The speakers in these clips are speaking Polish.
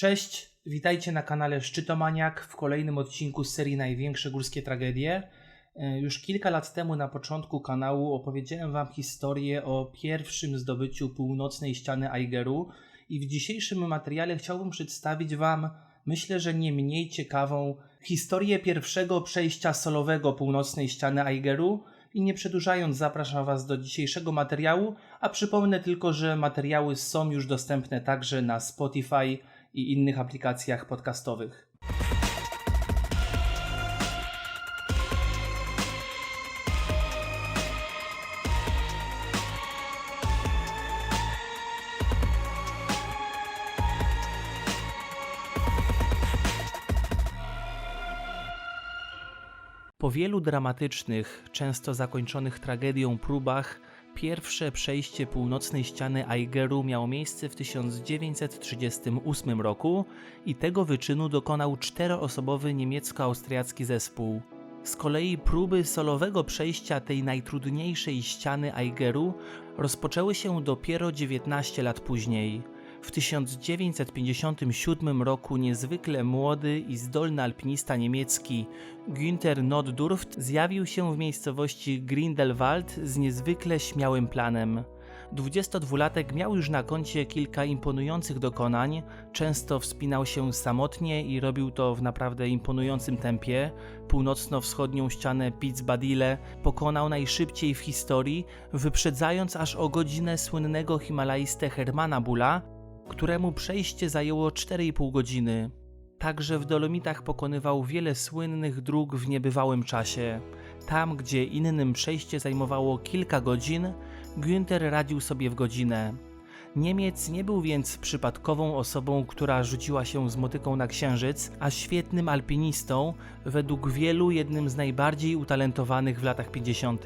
Cześć, witajcie na kanale Szczytomaniak w kolejnym odcinku z serii Największe górskie tragedie. E, Już kilka lat temu na początku kanału opowiedziałem Wam historię o pierwszym zdobyciu północnej ściany Aigeru i w dzisiejszym materiale chciałbym przedstawić Wam, myślę, że nie mniej ciekawą historię pierwszego przejścia solowego północnej ściany Aigeru i nie przedłużając zapraszam Was do dzisiejszego materiału, a przypomnę tylko, że materiały są już dostępne także na Spotify i innych aplikacjach podcastowych. Po wielu dramatycznych, często zakończonych tragedią próbach, pierwsze przejście północnej ściany Aigeru miało miejsce w 1938 roku i tego wyczynu dokonał czteroosobowy niemiecko-austriacki zespół. Z kolei próby solowego przejścia tej najtrudniejszej ściany Aigeru rozpoczęły się dopiero 19 lat później. W 1957 roku niezwykle młody i zdolny alpinista niemiecki Günther Notdurft zjawił się w miejscowości Grindelwald z niezwykle śmiałym planem. 22-latek miał już na koncie kilka imponujących dokonań, często wspinał się samotnie i robił to w naprawdę imponującym tempie. Północno-wschodnią ścianę Piz-Badile pokonał najszybciej w historii, wyprzedzając aż o godzinę słynnego himalajstę Hermana Bula, któremu przejście zajęło 4,5 godziny. Także w Dolomitach pokonywał wiele słynnych dróg w niebywałym czasie. Tam, gdzie innym przejście zajmowało kilka godzin, Günther radził sobie w godzinę. Niemiec nie był więc przypadkową osobą, która rzuciła się z motyką na księżyc, a świetnym alpinistą, według wielu jednym z najbardziej utalentowanych w latach 50.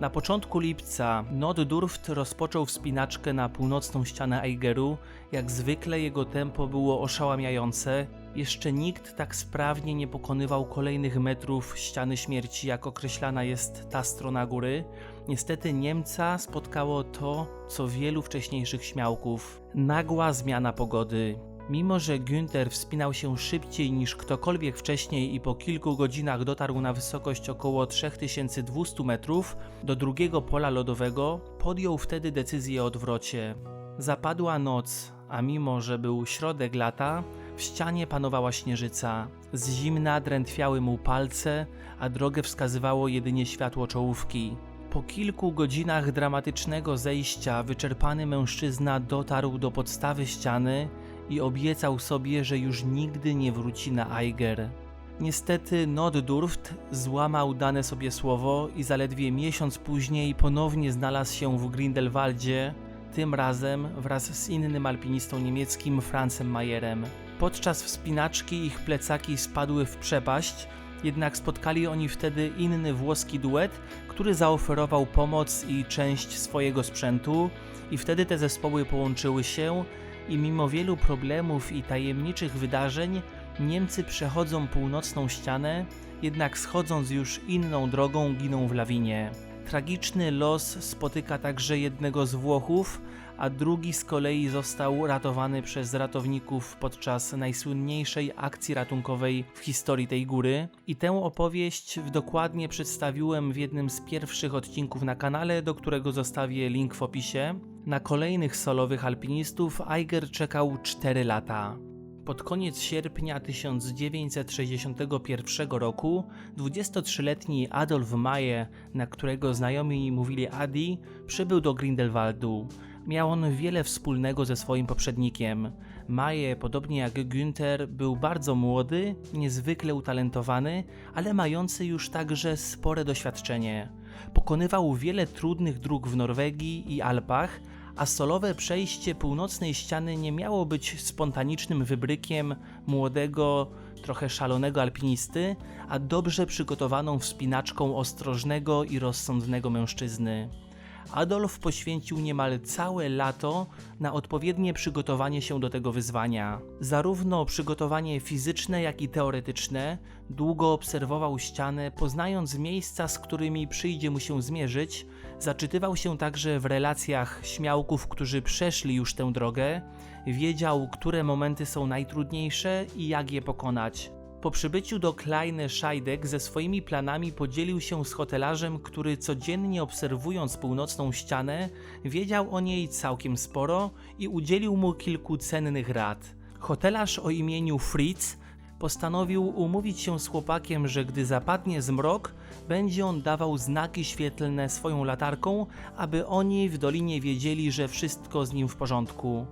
Na początku lipca Notdurft rozpoczął wspinaczkę na północną ścianę Aigeru. Jak zwykle jego tempo było oszałamiające. Jeszcze nikt tak sprawnie nie pokonywał kolejnych metrów ściany śmierci, jak określana jest ta strona góry. Niestety Niemca spotkało to, co wielu wcześniejszych śmiałków. Nagła zmiana pogody. Mimo, że Günther wspinał się szybciej niż ktokolwiek wcześniej i po kilku godzinach dotarł na wysokość około 3200 metrów do drugiego pola lodowego, podjął wtedy decyzję o odwrocie. Zapadła noc, a mimo, że był środek lata, w ścianie panowała śnieżyca. Z zimna drętwiały mu palce, a drogę wskazywało jedynie światło czołówki. Po kilku godzinach dramatycznego zejścia wyczerpany mężczyzna dotarł do podstawy ściany i obiecał sobie, że już nigdy nie wróci na Eiger. Niestety Notdurft złamał dane sobie słowo i zaledwie miesiąc później ponownie znalazł się w Grindelwaldzie, tym razem wraz z innym alpinistą niemieckim Francem Mayerem. Podczas wspinaczki ich plecaki spadły w przepaść, jednak spotkali oni wtedy inny włoski duet, który zaoferował pomoc i część swojego sprzętu, i wtedy te zespoły połączyły się i mimo wielu problemów i tajemniczych wydarzeń, Niemcy przechodzą północną ścianę, jednak schodząc już inną drogą giną w lawinie. Tragiczny los spotyka także jednego z Włochów, a drugi z kolei został ratowany przez ratowników podczas najsłynniejszej akcji ratunkowej w historii tej góry. I tę opowieść dokładnie przedstawiłem w jednym z pierwszych odcinków na kanale, do którego zostawię link w opisie. Na kolejnych solowych alpinistów Eiger czekał 4 lata. Pod koniec sierpnia 1961 roku 23-letni Adolf Maje, na którego znajomi mówili Adi, przybył do Grindelwaldu. Miał on wiele wspólnego ze swoim poprzednikiem. Maje, podobnie jak Günther, był bardzo młody, niezwykle utalentowany, ale mający już także spore doświadczenie. Pokonywał wiele trudnych dróg w Norwegii i Alpach, a solowe przejście północnej ściany nie miało być spontanicznym wybrykiem młodego, trochę szalonego alpinisty, a dobrze przygotowaną wspinaczką ostrożnego i rozsądnego mężczyzny. Adolf poświęcił niemal całe lato na odpowiednie przygotowanie się do tego wyzwania. Zarówno przygotowanie fizyczne, jak i teoretyczne, długo obserwował ścianę, poznając miejsca, z którymi przyjdzie mu się zmierzyć, zaczytywał się także w relacjach śmiałków, którzy przeszli już tę drogę, wiedział, które momenty są najtrudniejsze i jak je pokonać. Po przybyciu do Kleine Scheidegg ze swoimi planami podzielił się z hotelarzem, który codziennie obserwując północną ścianę, wiedział o niej całkiem sporo i udzielił mu kilku cennych rad. Hotelarz o imieniu Fritz postanowił umówić się z chłopakiem, że gdy zapadnie zmrok, będzie on dawał znaki świetlne swoją latarką, aby oni w dolinie wiedzieli, że wszystko z nim w porządku.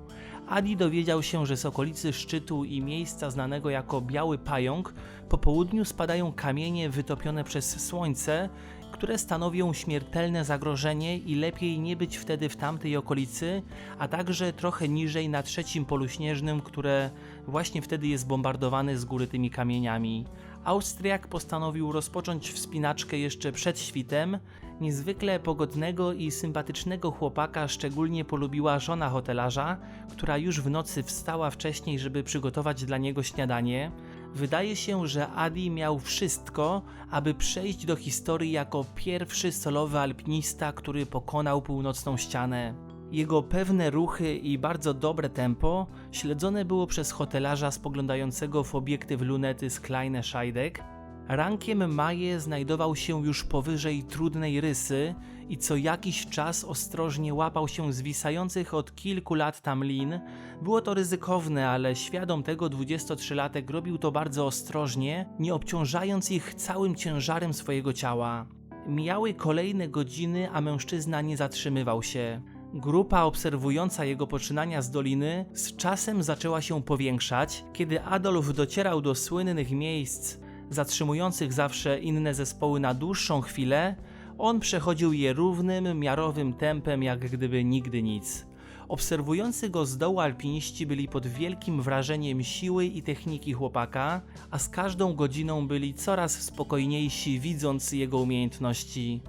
Adi dowiedział się, że z okolicy szczytu i miejsca znanego jako Biały Pająk po południu spadają kamienie wytopione przez słońce, które stanowią śmiertelne zagrożenie i lepiej nie być wtedy w tamtej okolicy, a także trochę niżej na trzecim polu śnieżnym, które właśnie wtedy jest bombardowane z góry tymi kamieniami. Austriak postanowił rozpocząć wspinaczkę jeszcze przed świtem. Niezwykle pogodnego i sympatycznego chłopaka szczególnie polubiła żona hotelarza, która już w nocy wstała wcześniej, żeby przygotować dla niego śniadanie. Wydaje się, że Adi miał wszystko, aby przejść do historii jako pierwszy solowy alpinista, który pokonał północną ścianę. Jego pewne ruchy i bardzo dobre tempo śledzone było przez hotelarza spoglądającego w obiektyw lunety z Kleine Scheidegg. Rankiem Maje znajdował się już powyżej trudnej rysy i co jakiś czas ostrożnie łapał się zwisających od kilku lat tam lin. Było to ryzykowne, ale świadom tego 23-latek robił to bardzo ostrożnie, nie obciążając ich całym ciężarem swojego ciała. Mijały kolejne godziny, a mężczyzna nie zatrzymywał się. Grupa obserwująca jego poczynania z doliny z czasem zaczęła się powiększać, kiedy Adolf docierał do słynnych miejsc, zatrzymujących zawsze inne zespoły na dłuższą chwilę, on przechodził je równym, miarowym tempem, jak gdyby nigdy nic. Obserwujący go z dołu alpiniści byli pod wielkim wrażeniem siły i techniki chłopaka, a z każdą godziną byli coraz spokojniejsi, widząc jego umiejętności.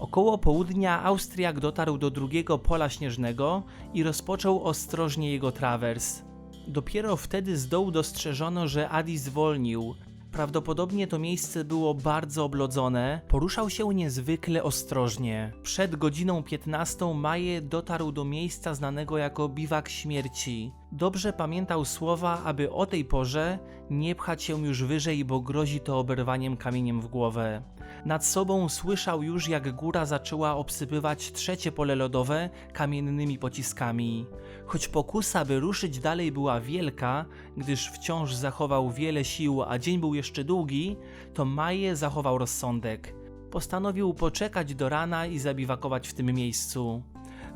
Około południa Austriak dotarł do drugiego pola śnieżnego i rozpoczął ostrożnie jego trawers. Dopiero wtedy z dołu dostrzeżono, że Adi zwolnił. Prawdopodobnie to miejsce było bardzo oblodzone, poruszał się niezwykle ostrożnie. Przed godziną 15 Maje dotarł do miejsca znanego jako Biwak Śmierci. Dobrze pamiętał słowa, aby o tej porze nie pchać się już wyżej, bo grozi to oberwaniem kamieniem w głowę. Nad sobą słyszał już, jak góra zaczęła obsypywać trzecie pole lodowe kamiennymi pociskami. Choć pokusa, by ruszyć dalej, była wielka, gdyż wciąż zachował wiele sił, a dzień był jeszcze długi, to Maje zachował rozsądek. Postanowił poczekać do rana i zabiwakować w tym miejscu.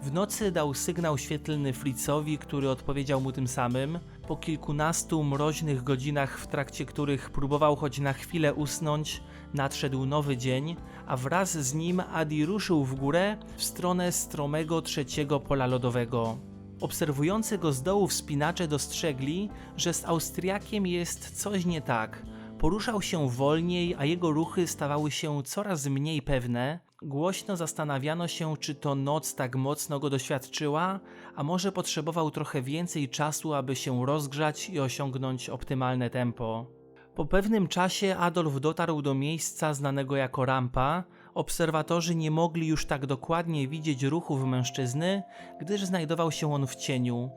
W nocy dał sygnał świetlny Fritzowi, który odpowiedział mu tym samym. Po kilkunastu mroźnych godzinach, w trakcie których próbował choć na chwilę usnąć, nadszedł nowy dzień, a wraz z nim Adi ruszył w górę w stronę stromego trzeciego pola lodowego. Obserwujący go z dołu wspinacze dostrzegli, że z Austriakiem jest coś nie tak. Poruszał się wolniej, a jego ruchy stawały się coraz mniej pewne. Głośno zastanawiano się, czy to noc tak mocno go doświadczyła, a może potrzebował trochę więcej czasu, aby się rozgrzać i osiągnąć optymalne tempo. Po pewnym czasie Adolf dotarł do miejsca znanego jako rampa. Obserwatorzy nie mogli już tak dokładnie widzieć ruchów mężczyzny, gdyż znajdował się on w cieniu.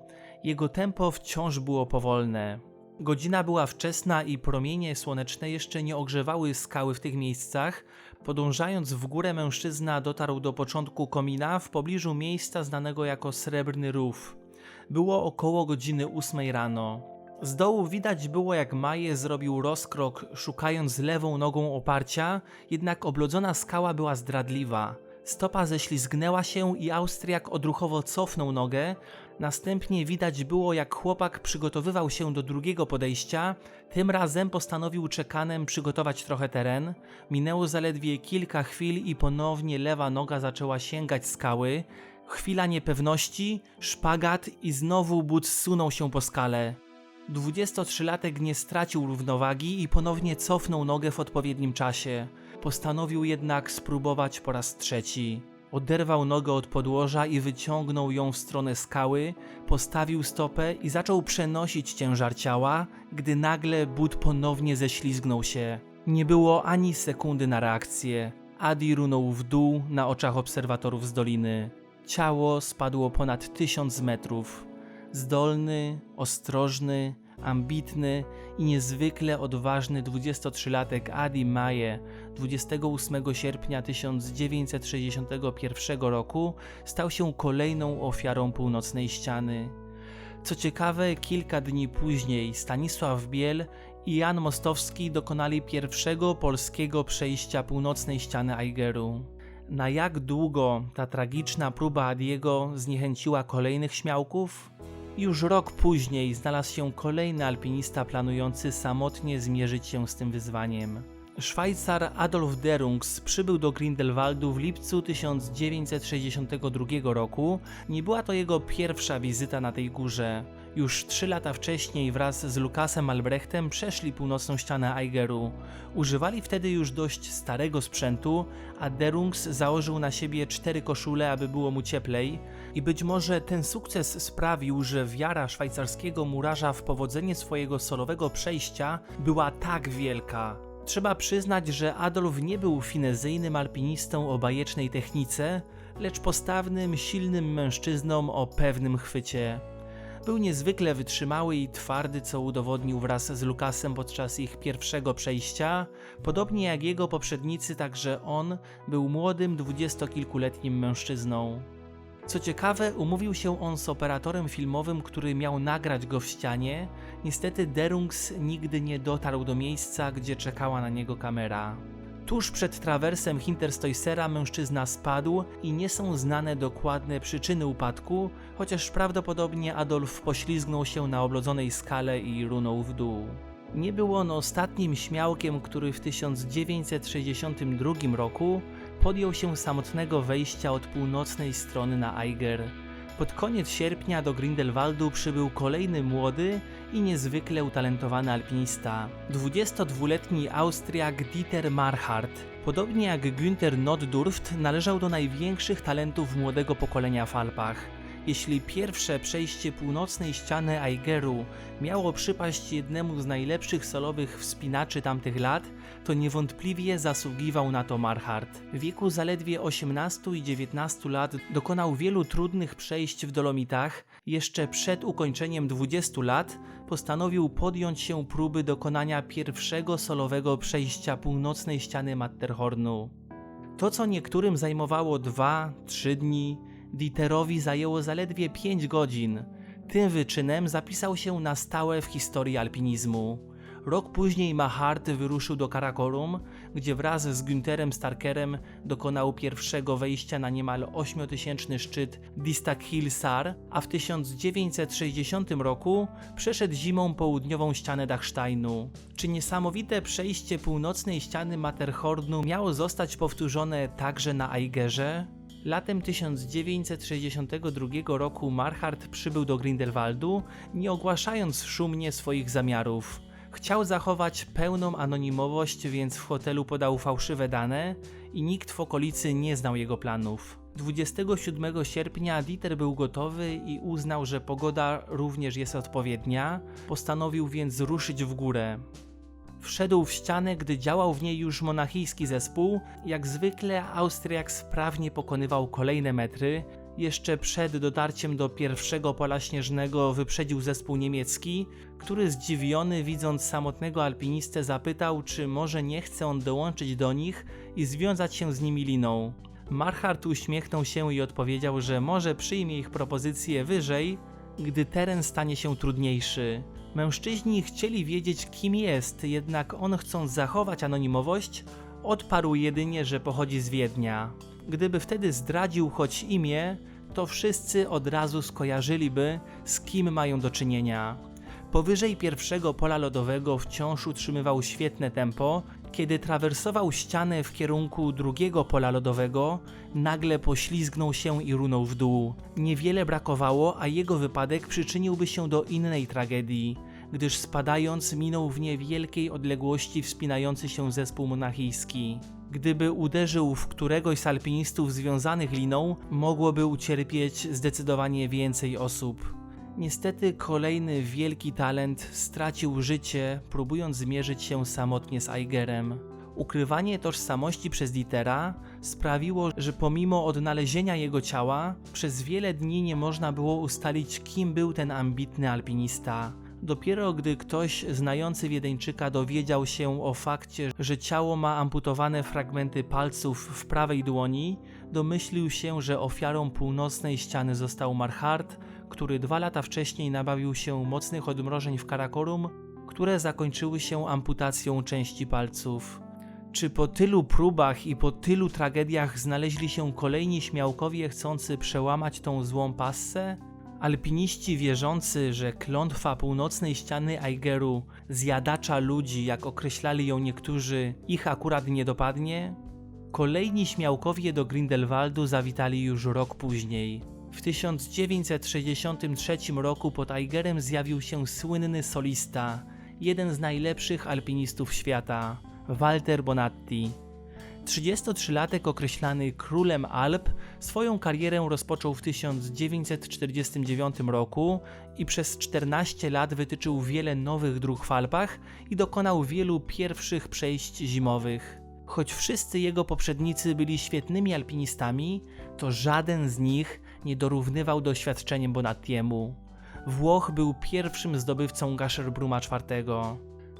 Jego tempo wciąż było powolne. Godzina była wczesna i promienie słoneczne jeszcze nie ogrzewały skały w tych miejscach. Podążając w górę, mężczyzna dotarł do początku komina w pobliżu miejsca znanego jako Srebrny Rów. Było około godziny ósmej rano. Z dołu widać było, jak Maje zrobił rozkrok, szukając lewą nogą oparcia, jednak oblodzona skała była zdradliwa. Stopa ześlizgnęła się i Austriak odruchowo cofnął nogę. Następnie widać było, jak chłopak przygotowywał się do drugiego podejścia. Tym razem postanowił czekanem przygotować trochę teren. Minęło zaledwie kilka chwil i ponownie lewa noga zaczęła sięgać skały. Chwila niepewności, szpagat i znowu but zsunął się po skale. 23-latek nie stracił równowagi i ponownie cofnął nogę w odpowiednim czasie. Postanowił jednak spróbować po raz trzeci. Oderwał nogę od podłoża i wyciągnął ją w stronę skały, postawił stopę i zaczął przenosić ciężar ciała, gdy nagle but ponownie ześlizgnął się. Nie było ani sekundy na reakcję. Adi runął w dół na oczach obserwatorów z doliny. Ciało spadło ponad tysiąc metrów. Zdolny, ostrożny, ambitny i niezwykle odważny 23-latek Adi Maje 28 sierpnia 1961 roku stał się kolejną ofiarą północnej ściany. Co ciekawe, kilka dni później Stanisław Biel i Jan Mostowski dokonali pierwszego polskiego przejścia północnej ściany Aigeru. Na jak długo ta tragiczna próba Adiego zniechęciła kolejnych śmiałków? Już rok później znalazł się kolejny alpinista planujący samotnie zmierzyć się z tym wyzwaniem. Szwajcar Adolf Derungs przybył do Grindelwaldu w lipcu 1962 roku. Nie była to jego pierwsza wizyta na tej górze. Już trzy lata wcześniej wraz z Lukasem Albrechtem przeszli północną ścianę Aigeru. Używali wtedy już dość starego sprzętu, a Derungs założył na siebie cztery koszule, aby było mu cieplej. I być może ten sukces sprawił, że wiara szwajcarskiego murarza w powodzenie swojego solowego przejścia była tak wielka. Trzeba przyznać, że Adolf nie był finezyjnym alpinistą o bajecznej technice, lecz postawnym, silnym mężczyzną o pewnym chwycie. Był niezwykle wytrzymały i twardy, co udowodnił wraz z Lukasem podczas ich pierwszego przejścia. Podobnie jak jego poprzednicy, także on był młodym, dwudziestokilkuletnim mężczyzną. Co ciekawe, umówił się on z operatorem filmowym, który miał nagrać go w ścianie. Niestety Derungs nigdy nie dotarł do miejsca, gdzie czekała na niego kamera. Tuż przed trawersem Hinterstoysera mężczyzna spadł i nie są znane dokładne przyczyny upadku, chociaż prawdopodobnie Adolf poślizgnął się na oblodzonej skale i runął w dół. Nie był on ostatnim śmiałkiem, który w 1962 roku podjął się samotnego wejścia od północnej strony na Eiger. Pod koniec sierpnia do Grindelwaldu przybył kolejny młody i niezwykle utalentowany alpinista. 22-letni Austriak Dieter Marhart. Podobnie jak Günther Notdurft należał do największych talentów młodego pokolenia w Alpach. Jeśli pierwsze przejście północnej ściany Aigeru miało przypaść jednemu z najlepszych solowych wspinaczy tamtych lat, to niewątpliwie zasługiwał na to Marhart. W wieku zaledwie 18 i 19 lat dokonał wielu trudnych przejść w Dolomitach. Jeszcze przed ukończeniem 20 lat postanowił podjąć się próby dokonania pierwszego solowego przejścia północnej ściany Matterhornu. To, co niektórym zajmowało 2-3 dni, Dieterowi zajęło zaledwie 5 godzin. Tym wyczynem zapisał się na stałe w historii alpinizmu. Rok później Mahart wyruszył do Karakorum, gdzie wraz z Günterem Starkerem dokonał pierwszego wejścia na niemal 8000 szczyt Distak Hill Sar, a w 1960 roku przeszedł zimą południową ścianę Dachsteinu. Czy niesamowite przejście północnej ściany Matterhornu miało zostać powtórzone także na Aigerze? Latem 1962 roku Marhart przybył do Grindelwaldu, nie ogłaszając szumnie swoich zamiarów. Chciał zachować pełną anonimowość, więc w hotelu podał fałszywe dane i nikt w okolicy nie znał jego planów. 27 sierpnia Dieter był gotowy i uznał, że pogoda również jest odpowiednia, postanowił więc ruszyć w górę. Wszedł w ścianę, gdy działał w niej już monachijski zespół. Jak zwykle Austriak sprawnie pokonywał kolejne metry. Jeszcze przed dotarciem do pierwszego pola śnieżnego wyprzedził zespół niemiecki, który zdziwiony widząc samotnego alpinistę zapytał, czy może nie chce on dołączyć do nich i związać się z nimi liną. Marhart uśmiechnął się i odpowiedział, że może przyjmie ich propozycję wyżej, gdy teren stanie się trudniejszy. Mężczyźni chcieli wiedzieć, kim jest, jednak on, chcąc zachować anonimowość, odparł jedynie, że pochodzi z Wiednia. Gdyby wtedy zdradził choć imię, to wszyscy od razu skojarzyliby, z kim mają do czynienia. Powyżej pierwszego pola lodowego wciąż utrzymywał świetne tempo. Kiedy trawersował ścianę w kierunku drugiego pola lodowego, nagle poślizgnął się i runął w dół. Niewiele brakowało, a jego wypadek przyczyniłby się do innej tragedii, gdyż spadając minął w niewielkiej odległości wspinający się zespół monachijski. Gdyby uderzył w któregoś z alpinistów związanych liną, mogłoby ucierpieć zdecydowanie więcej osób. Niestety kolejny wielki talent stracił życie, próbując zmierzyć się samotnie z Eigerem. Ukrywanie tożsamości przez Dietera sprawiło, że pomimo odnalezienia jego ciała, przez wiele dni nie można było ustalić, kim był ten ambitny alpinista. Dopiero gdy ktoś znający Wiedeńczyka dowiedział się o fakcie, że ciało ma amputowane fragmenty palców w prawej dłoni, domyślił się, że ofiarą północnej ściany został Marhart, który dwa lata wcześniej nabawił się mocnych odmrożeń w Karakorum, które zakończyły się amputacją części palców. Czy po tylu próbach i po tylu tragediach znaleźli się kolejni śmiałkowie chcący przełamać tą złą passę? Alpiniści wierzący, że klątwa północnej ściany Eigeru, zjadacza ludzi, jak określali ją niektórzy, ich akurat nie dopadnie? Kolejni śmiałkowie do Grindelwaldu zawitali już rok później. W 1963 roku pod Eigerem zjawił się słynny solista, jeden z najlepszych alpinistów świata, Walter Bonatti. 33-latek określany królem Alp swoją karierę rozpoczął w 1949 roku i przez 14 lat wytyczył wiele nowych dróg w Alpach i dokonał wielu pierwszych przejść zimowych. Choć wszyscy jego poprzednicy byli świetnymi alpinistami, to żaden z nich nie dorównywał doświadczeniem Bonattiemu. Włoch był pierwszym zdobywcą Gasherbruma IV.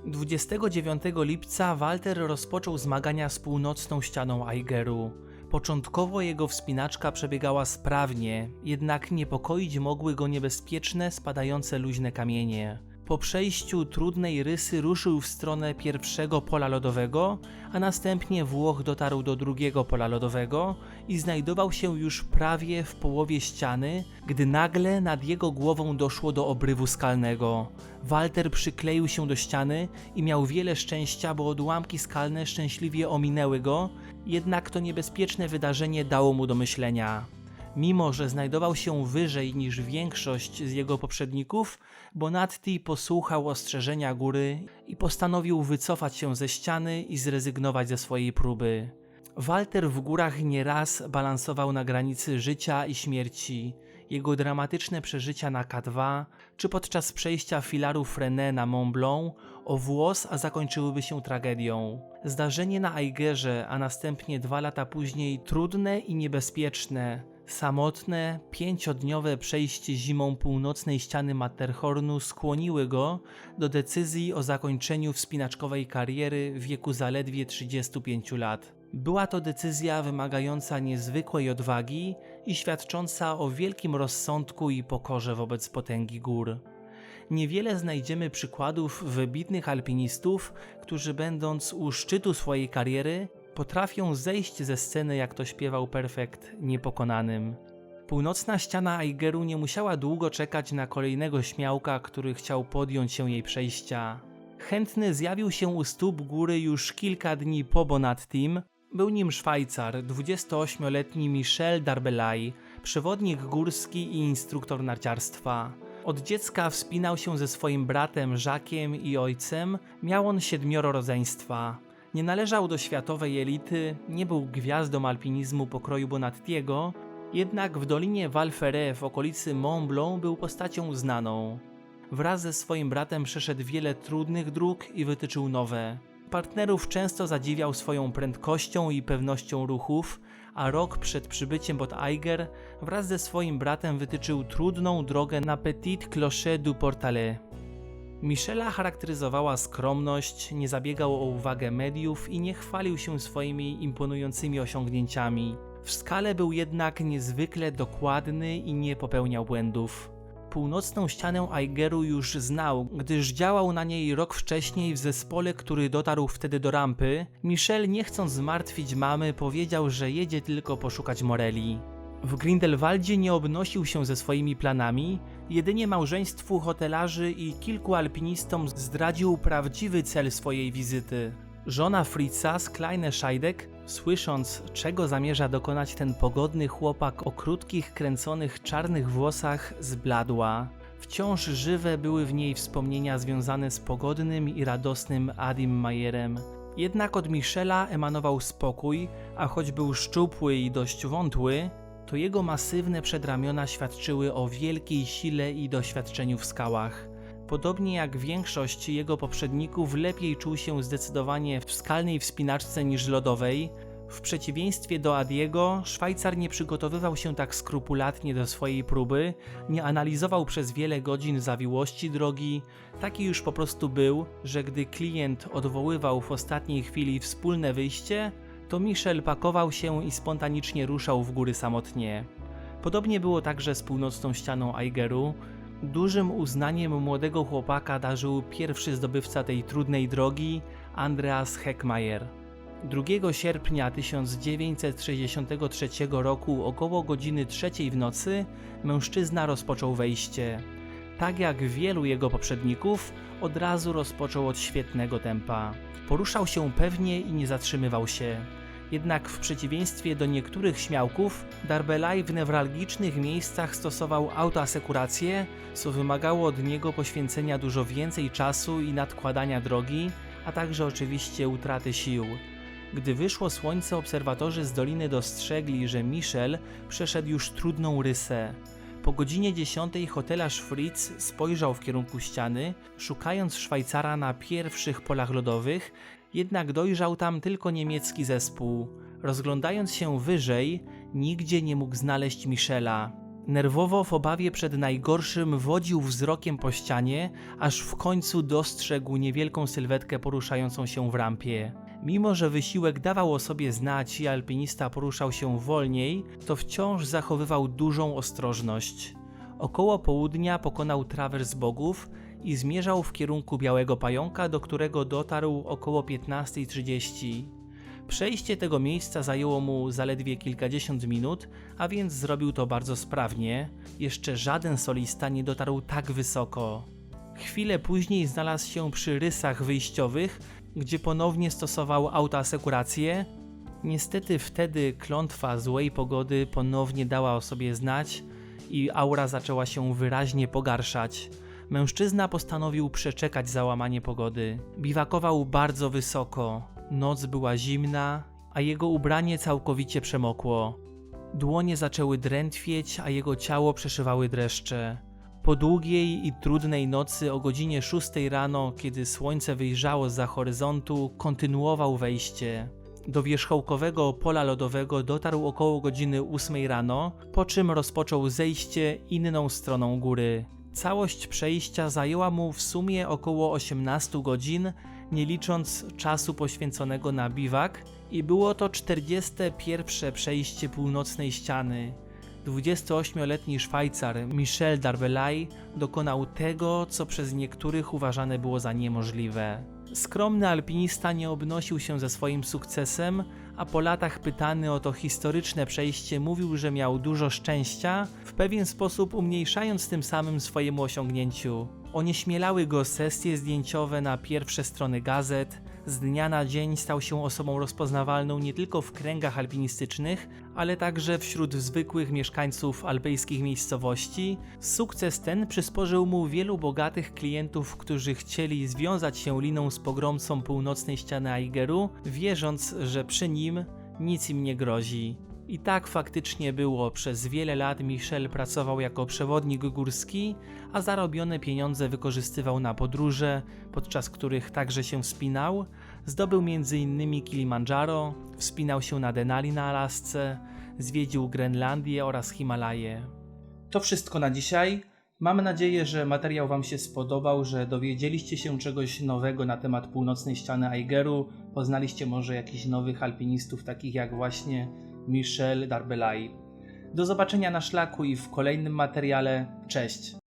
29 lipca Walter rozpoczął zmagania z północną ścianą Eigeru. Początkowo jego wspinaczka przebiegała sprawnie, jednak niepokoić mogły go niebezpieczne, spadające luźne kamienie. Po przejściu trudnej rysy ruszył w stronę pierwszego pola lodowego, a następnie Włoch dotarł do drugiego pola lodowego i znajdował się już prawie w połowie ściany, gdy nagle nad jego głową doszło do obrywu skalnego. Walter przykleił się do ściany i miał wiele szczęścia, bo odłamki skalne szczęśliwie ominęły go, jednak to niebezpieczne wydarzenie dało mu do myślenia. Mimo, że znajdował się wyżej niż większość z jego poprzedników, Bonatti posłuchał ostrzeżenia góry i postanowił wycofać się ze ściany i zrezygnować ze swojej próby. Walter w górach nieraz balansował na granicy życia i śmierci. Jego dramatyczne przeżycia na K2 czy podczas przejścia filaru Frenet na Mont Blanc o włos, a zakończyłyby się tragedią. Zdarzenie na Eigerze, a następnie dwa lata później trudne i niebezpieczne, Samotne, pięciodniowe przejście zimą północnej ściany Matterhornu skłoniły go do decyzji o zakończeniu wspinaczkowej kariery w wieku zaledwie 35 lat. Była to decyzja wymagająca niezwykłej odwagi i świadcząca o wielkim rozsądku i pokorze wobec potęgi gór. Niewiele znajdziemy przykładów wybitnych alpinistów, którzy będąc u szczytu swojej kariery, potrafią zejść ze sceny, jak to śpiewał Perfekt, niepokonanym. Północna ściana Eigeru nie musiała długo czekać na kolejnego śmiałka, który chciał podjąć się jej przejścia. Chętny zjawił się u stóp góry już kilka dni po Bonattim. Był nim Szwajcar, 28-letni Michel Darbelay, przewodnik górski i instruktor narciarstwa. Od dziecka wspinał się ze swoim bratem Jacques'em i ojcem, miał on siedmioro rodzeństwa. Nie należał do światowej elity, nie był gwiazdą alpinizmu pokroju Bonattiego, jednak w dolinie Val Ferret w okolicy Mont Blanc był postacią znaną. Wraz ze swoim bratem przeszedł wiele trudnych dróg i wytyczył nowe. Partnerów często zadziwiał swoją prędkością i pewnością ruchów, a rok przed przybyciem pod Eiger wraz ze swoim bratem wytyczył trudną drogę na Petit Clocher du Portalet. Michela charakteryzowała skromność, nie zabiegał o uwagę mediów i nie chwalił się swoimi imponującymi osiągnięciami. W skale był jednak niezwykle dokładny i nie popełniał błędów. Północną ścianę Eigeru już znał, gdyż działał na niej rok wcześniej w zespole, który dotarł wtedy do rampy. Michel, nie chcąc zmartwić mamy, powiedział, że jedzie tylko poszukać Moreli. W Grindelwaldzie nie obnosił się ze swoimi planami, jedynie małżeństwu hotelarzy i kilku alpinistom zdradził prawdziwy cel swojej wizyty. Żona Fritza z Kleine Scheidek, słysząc czego zamierza dokonać ten pogodny chłopak o krótkich, kręconych czarnych włosach, zbladła. Wciąż żywe były w niej wspomnienia związane z pogodnym i radosnym Adim Majerem. Jednak od Michela emanował spokój, a choć był szczupły i dość wątły, to jego masywne przedramiona świadczyły o wielkiej sile i doświadczeniu w skałach. Podobnie jak większość jego poprzedników, lepiej czuł się zdecydowanie w skalnej wspinaczce niż lodowej. W przeciwieństwie do Adiego, Szwajcar nie przygotowywał się tak skrupulatnie do swojej próby, nie analizował przez wiele godzin zawiłości drogi. Taki już po prostu był, że gdy klient odwoływał w ostatniej chwili wspólne wyjście, to Michel pakował się i spontanicznie ruszał w góry samotnie. Podobnie było także z północną ścianą Aigeru. Dużym uznaniem młodego chłopaka darzył pierwszy zdobywca tej trudnej drogi, Andreas Heckmayer. 2 sierpnia 1963 roku około godziny trzeciej w nocy mężczyzna rozpoczął wejście. Tak jak wielu jego poprzedników, od razu rozpoczął od świetnego tempa. Poruszał się pewnie i nie zatrzymywał się. Jednak w przeciwieństwie do niektórych śmiałków, Darbelaj w newralgicznych miejscach stosował autoasekurację, co wymagało od niego poświęcenia dużo więcej czasu i nadkładania drogi, a także oczywiście utraty sił. Gdy wyszło słońce, obserwatorzy z doliny dostrzegli, że Michel przeszedł już trudną rysę. Po godzinie 10 hotelarz Fritz spojrzał w kierunku ściany, szukając Szwajcara na pierwszych polach lodowych, jednak dojrzał tam tylko niemiecki zespół. Rozglądając się wyżej, nigdzie nie mógł znaleźć Michela. Nerwowo w obawie przed najgorszym wodził wzrokiem po ścianie, aż w końcu dostrzegł niewielką sylwetkę poruszającą się w rampie. Mimo, że wysiłek dawał o sobie znać i alpinista poruszał się wolniej, to wciąż zachowywał dużą ostrożność. Około południa pokonał trawers bogów i zmierzał w kierunku Białego Pająka, do którego dotarł około 15.30. Przejście tego miejsca zajęło mu zaledwie kilkadziesiąt minut, a więc zrobił to bardzo sprawnie. Jeszcze żaden solista nie dotarł tak wysoko. Chwilę później znalazł się przy rysach wyjściowych, gdzie ponownie stosował autoasekurację. Niestety wtedy klątwa złej pogody ponownie dała o sobie znać i aura zaczęła się wyraźnie pogarszać. Mężczyzna postanowił przeczekać załamanie pogody. Biwakował bardzo wysoko, noc była zimna, a jego ubranie całkowicie przemokło. Dłonie zaczęły drętwieć, a jego ciało przeszywały dreszcze. Po długiej i trudnej nocy o godzinie 6 rano, kiedy słońce wyjrzało za horyzontu, kontynuował wejście. Do wierzchołkowego pola lodowego dotarł około godziny 8 rano, po czym rozpoczął zejście inną stroną góry. Całość przejścia zajęła mu w sumie około 18 godzin, nie licząc czasu poświęconego na biwak, i było to 41. przejście północnej ściany. 28-letni Szwajcar Michel Darbelay dokonał tego, co przez niektórych uważane było za niemożliwe. Skromny alpinista nie obnosił się ze swoim sukcesem, a po latach pytany o to historyczne przejście mówił, że miał dużo szczęścia, w pewien sposób umniejszając tym samym swojemu osiągnięciu. Onieśmielały go sesje zdjęciowe na pierwsze strony gazet, z dnia na dzień stał się osobą rozpoznawalną nie tylko w kręgach alpinistycznych, ale także wśród zwykłych mieszkańców alpejskich miejscowości. Sukces ten przysporzył mu wielu bogatych klientów, którzy chcieli związać się liną z pogromcą północnej ściany Aigeru, wierząc, że przy nim nic im nie grozi. I tak faktycznie było. Przez wiele lat Michel pracował jako przewodnik górski, a zarobione pieniądze wykorzystywał na podróże, podczas których także się wspinał. Zdobył m.in. Kilimandżaro, wspinał się na Denali na Alasce, zwiedził Grenlandię oraz Himalaje. To wszystko na dzisiaj. Mam nadzieję, że materiał Wam się spodobał, że dowiedzieliście się czegoś nowego na temat północnej ściany Aigeru, poznaliście może jakichś nowych alpinistów, takich jak właśnie Michel Darbelay. Do zobaczenia na szlaku i w kolejnym materiale. Cześć!